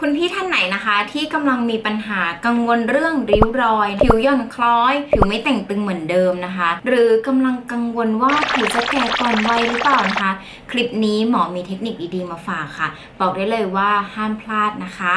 คุณพี่ท่านไหนนะคะที่กำลังมีปัญหากังวลเรื่องริ้วรอย ผิวหย่อนคล้อย ผิวไม่แต่งตึงเหมือนเดิมนะคะ หรือกำลังกังวลว่าผิวจะแก่ก่อนวัยหรือเปล่านะคะ คลิปนี้หมอมีเทคนิคดีๆมาฝากค่ะ บอกได้เลยว่าห้ามพลาดนะคะ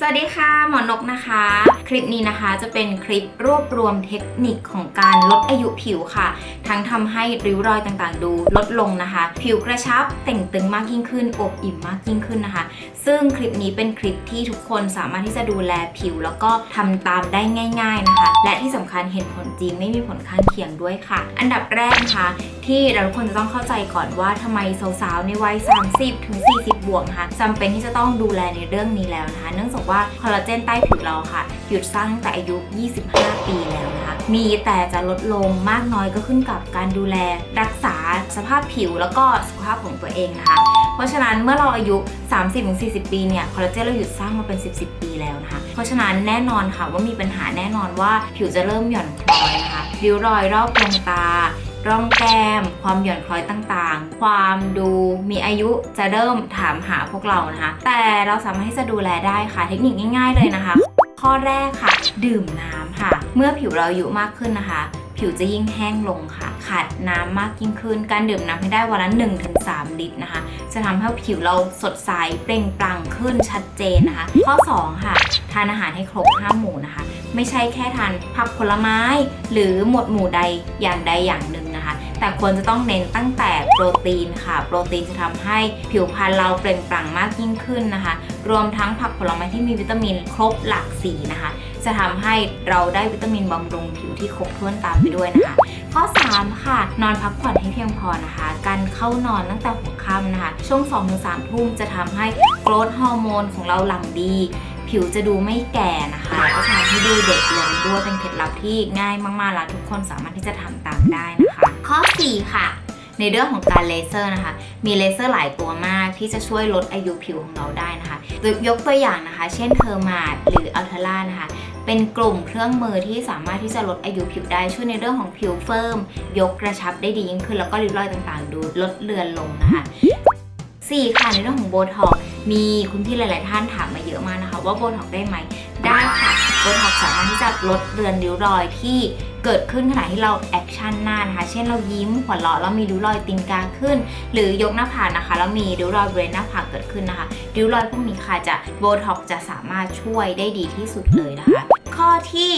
สวัสดีค่ะ หมอนกนะคะ คลิปนี้นะคะจะเป็นคลิปรวบรวมเทคนิคของการลดอายุผิวค่ะ ทั้งทำให้ริ้วรอยต่างๆ ดูลดลงนะคะ ผิวกระชับแต่งตึงมากยิ่งขึ้น อบอิ่มมากยิ่งขึ้นนะคะ ซึ่งคลิปนี้เป็นคลิปที่ทุกคนสามารถที่จะดูแลผิว แล้วก็ทำตามได้ง่าย ๆนะคะ และที่สำคัญเห็นผลจริงไม่มีผลข้างเคียงด้วยค่ะ อันดับแรกนะคะที่เราทุกคนจะต้องเข้าใจก่อนว่าทำไมสาวๆในวัย 30ถึง40 บวกนะคะจำเป็นที่จะต้องดูแลในเรื่องนี้แล้วนะคะ เนื่องจากว่าคอลลาเจนใต้ผิวเราค่ะ หยุดสร้างตั้งแต่อายุ 25 ปีแล้วนะคะ มีแต่จะลดลงมากน้อยก็ขึ้นกับการดูแล รักษาสภาพผิวแล้วก็สุขภาพของตัวเองนะคะ เพราะฉะนั้นเมื่อเราอายุ 30-40 ปีเนี่ยคอลลาเจนเราหยุดสร้างมาเป็น 10 10 ปีแล้วนะคะ เพราะฉะนั้นแน่นอนค่ะว่ามีปัญหาแน่นอนว่าผิวจะเริ่มหย่อนคล้อยนะคะริ้วรอยรอบดวงตา ร่องแก้ม ความหย่อนคล้อยต่างๆ ความดูมีอายุจะเริ่มถามหาพวกเรานะคะ แต่เราสามารถที่จะดูแลได้ค่ะ เทคนิคง่าย ๆเลยนะคะ ข้อแรกค่ะ ดื่มน้ำค่ะ เมื่อผิวเราอายุมากขึ้นนะคะ ผิวจะยิ่งแห้งลงค่ะ ขาดน้ำมากยิ่งขึ้น การดื่มน้ำให้ได้วันละ 1-3 ลิตรนะคะ จะทำให้ผิวเราสดใสเปล่งปลั่งขึ้นชัดเจนนะคะ ข้อ 2 ค่ะ ทานอาหารให้ครบ5หมู่นะคะ ไม่ใช่แค่ทานผักผลไม้ หรือหมวดหมู่ใดอย่างใดอย่างหนึ่ง แต่ควรจะต้องเน้นตั้งแต่โปรตีนค่ะ โปรตีนจะทำให้ผิวพรรณเราเปล่งปลั่งมากยิ่งขึ้นนะคะ รวมทั้งผักผลไม้ที่มีวิตามินครบหลากสีนะคะ จะทำให้เราได้วิตามินบำรุงผิวที่ครบถ้วนตามไปด้วยนะคะ ข้อ 3 ค่ะ นอนพักผ่อนให้เพียงพอนะคะ การเข้านอนตั้งแต่หัวค่ำนะคะ ช่วง 2-3 ทุ่มจะทำให้โกรทฮอร์โมนของเราหลั่งดี ผิวจะดูไม่แก่นะคะก็ทำให้ดูเด็กลงด้วยเป็นเคล็ดลับที่ง่ายมากๆแล้วทุกคนสามารถที่จะทำตามได้นะคะ ข้อ 4 ค่ะ ในเรื่องของการเลเซอร์นะคะ มีเลเซอร์หลายตัวมากที่จะช่วยลดอายุผิวของเราได้นะคะยกตัวอย่างนะคะ เช่นเทอร์มาดหรืออัลเทล่านะคะเป็นกลุ่มเครื่องมือที่สามารถที่จะลดอายุผิวได้ช่วยในเรื่องของผิวเฟิร์ม ยกกระชับได้ดียิ่งขึ้นแล้วก็ริ้วรอยต่างๆ ดูลดเลือนลงนะคะ 4 ค่ะในเรื่องของโบท็อกมีคุณพี่หลาย ๆ ท่านถามมาเยอะมากนะคะ ว่าโบท็อกได้ไหมได้ค่ะโบท็อกสามารถที่จะลดเลือนริ้วรอยที่เกิดขึ้นขณะที่เราแอคชั่นหน้านะคะ เช่นเรายิ้มหัวเราะแล้วมีริ้วรอยตีนกาขึ้น หรือยกหน้าผากนะคะ แล้วมีริ้วรอยบริเวณหน้าผากเกิดขึ้นนะคะริ้วรอยพวกนี้ค่ะจะโบท็อกจะสามารถช่วยได้ดีที่สุดเลยนะคะ ข้อที่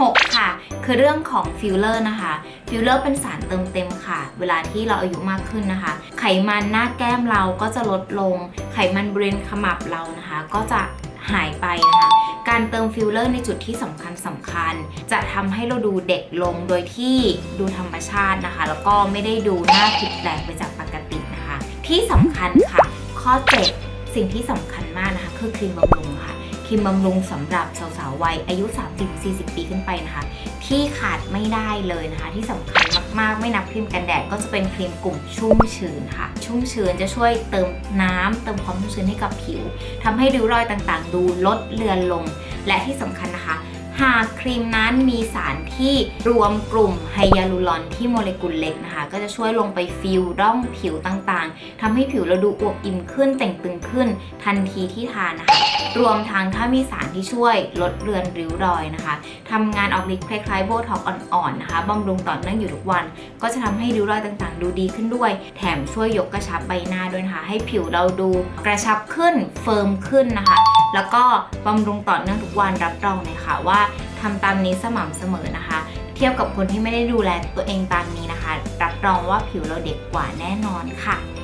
6 ค่ะ คือเรื่องของฟิลเลอร์นะคะฟิลเลอร์เป็นสารเติมเต็มค่ะ เวลาที่เราอายุมากขึ้นนะคะ ไขมันหน้าแก้มเราก็จะลดลง ไขมันบริเวณขมับเรานะคะ ก็จะหายไปนะคะ การเติมฟิลเลอร์ในจุดที่สำคัญสำคัญ จะทำให้เราดูเด็กลงโดยที่ดูธรรมชาตินะคะ แล้วก็ไม่ได้ดูหน้าผิดแปลกไปจากปกตินะคะ ที่สำคัญค่ะ ข้อ 7 สิ่งที่สำคัญมากนะคะ คือครีมบำรุงค่ะ รีมบำรุงสำหรับสาวๆวัยอายุ 30-40 ปีขึ้นไปนะคะ ที่ขาดไม่ได้เลยนะคะ ที่สำคัญมากๆ ไม่นับครีมกันแดดก็จะเป็นครีมกลุ่มชุ่มชื้นค่ะ ชุ่มชื้นจะช่วยเติมน้ำเติมความชุ่มชื้นให้กับผิวทำให้ริ้วรอยต่างๆ ดูลดเลือนลง และที่สำคัญนะคะ หากครีมนั้นมีสารที่รวมกลุ่มไฮยาลูรอนที่โมเลกุลเล็กนะคะ ก็จะช่วยลงไปฟิลร่องผิวต่างๆทำให้ผิวเราดูอวบอิ่มขึ้นแต่งตึงขึ้นทันทีที่ทานนะคะ รวมทั้งถ้ามีสารที่ช่วยลดเลือนริ้วรอยนะคะทำงานออกฤทธิ์คล้ายๆโบท็อกอ่อนๆนะคะบำรุงต่อเนื่องอยู่ทุกวัน ก็จะทำให้ริ้วรอยต่างๆ ดูดีขึ้นด้วย แถมช่วยยกกระชับใบหน้าด้วยนะคะ ให้ผิวเราดูกระชับขึ้นเฟิร์มขึ้นนะคะ แล้วก็บำรุงต่อเนื่องทุกวันรับรองเลยค่ะว่า ทำตามนี้สม่ำเสมอนะคะ เทียบกับคนที่ไม่ได้ดูแลตัวเองตามนี้นะคะ รับรองว่าผิวเราเด็กกว่าแน่นอนค่ะ